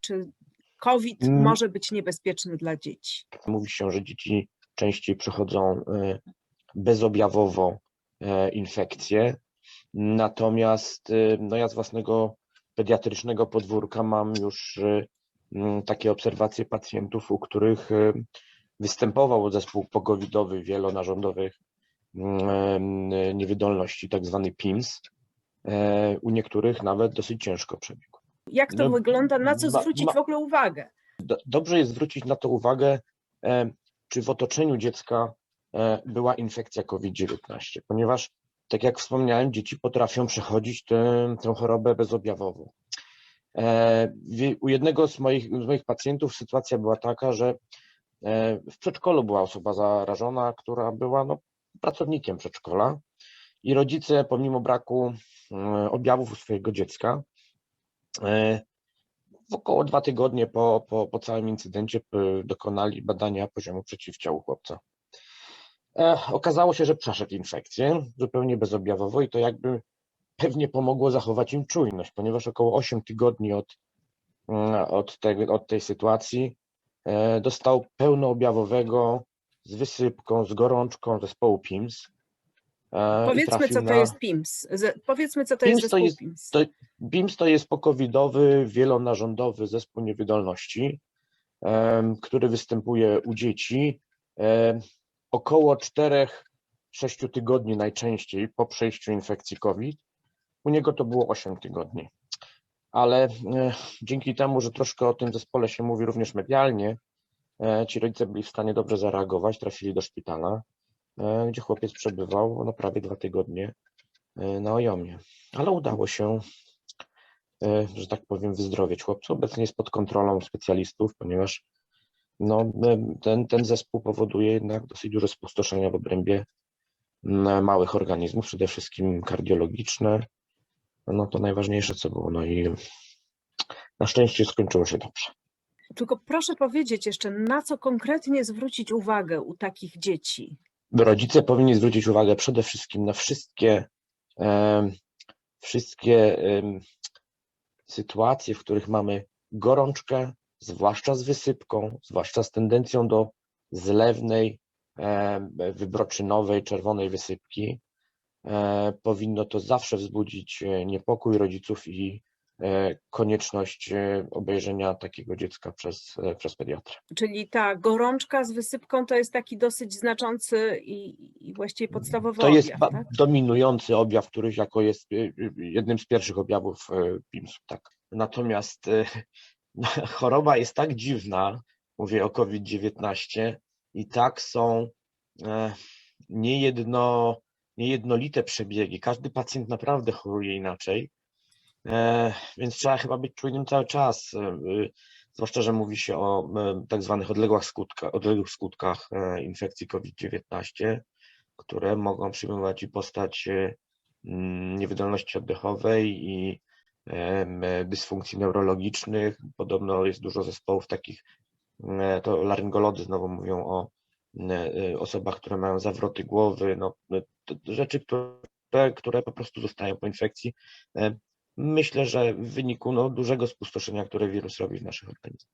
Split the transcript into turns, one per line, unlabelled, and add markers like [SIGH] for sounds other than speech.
Czy COVID
Mm.
może być niebezpieczny dla dzieci?
Mówi się, że dzieci częściej przechodzą e, bezobjawowo e, infekcje. Natomiast e, no ja z własnego pediatrycznego podwórka mam już e, m, takie obserwacje pacjentów, u których występował zespół pogowidowy wielonarządowych m, e, niewydolności, tak zwany PIMS. E, U niektórych nawet dosyć ciężko przebiegł.
Jak to
No,
wygląda? Na co
ma-
zwrócić
ma-
w ogóle uwagę?
Do- Dobrze jest zwrócić na to uwagę, e, czy w otoczeniu dziecka e, była infekcja COVID-19, ponieważ, tak jak wspomniałem, dzieci potrafią przechodzić tę, tę chorobę bezobjawowo. U jednego z moich, z moich pacjentów sytuacja była taka, że w przedszkolu była osoba zarażona, która była no, pracownikiem przedszkola i rodzice, pomimo braku e, objawów u swojego dziecka, e, w około dwa tygodnie po, po, po całym incydencie dokonali badania poziomu przeciwciał u chłopca. E, okazało się, że przeszedł infekcję zupełnie bezobjawowo i to jakby pewnie pomogło zachować im czujność, ponieważ około 8 tygodni od, od, od tej sytuacji dostał pełnoobjawowego z wysypką, z gorączką zespołu PIMS. E,
Powiedzmy, co to
na-
jest PIMS. Z- Powiedzmy, co to jest
PIMS to
zespół
jest-
PIMS.
to- BIMS to jest pokowidowy, wielonarządowy zespół niewydolności, em, który występuje u dzieci em, około 4-6 tygodni najczęściej po przejściu infekcji COVID. U niego to było 8 tygodni. Ale e, dzięki temu, że troszkę o tym zespole się mówi również medialnie, e, ci rodzice byli w stanie dobrze zareagować, trafili do szpitala, gdzie chłopiec przebywał no, prawie dwa tygodnie e, na ojomie. Ale udało się, e, że tak powiem, wyzdrowieć chłopcu. Obecnie jest pod kontrolą specjalistów, ponieważ no, e, ten, ten zespół powoduje jednak dosyć duże spustoszenia w obrębie małych organizmów, przede wszystkim kardiologiczne. No to najważniejsze, co było. No i na szczęście skończyło się dobrze.
Tylko proszę powiedzieć jeszcze, na co konkretnie zwrócić uwagę u takich dzieci?
Rodzice powinni zwrócić uwagę przede wszystkim na wszystkie, wszystkie sytuacje, w których mamy gorączkę, zwłaszcza z wysypką, zwłaszcza z tendencją do zlewnej, wybroczynowej, czerwonej wysypki. E, Powinno to zawsze wzbudzić e, niepokój rodziców i konieczność e, obejrzenia takiego dziecka przez, e, przez pediatrę.
Czyli ta gorączka z wysypką to jest taki dosyć znaczący i, i właściwie podstawowy
To jest
objaw,
ba-
tak?
dominujący objaw, który jako jest jednym z pierwszych objawów PIMS-u, tak. Natomiast y, [LAUGHS] choroba jest tak dziwna, mówię o COVID-19, i tak są e, niejedno, niejednolite przebiegi. Każdy pacjent naprawdę choruje inaczej, e, więc trzeba chyba być czujnym cały czas. e, y, Zwłaszcza, że mówi się o e, tak zwanych odległych, skutka, odległych skutkach e, infekcji COVID-19 które mogą przyjmować i postać e, mm, niewydolności oddechowej i e, dysfunkcji neurologicznych. Podobno jest dużo zespołów takich, e, to laryngolodzy znowu mówią o e, e, osobach, które mają zawroty głowy, no, e, rzeczy, które, które po prostu zostają po infekcji. Myślę, że w wyniku no, dużego spustoszenia, które wirus robi w naszych organizmach.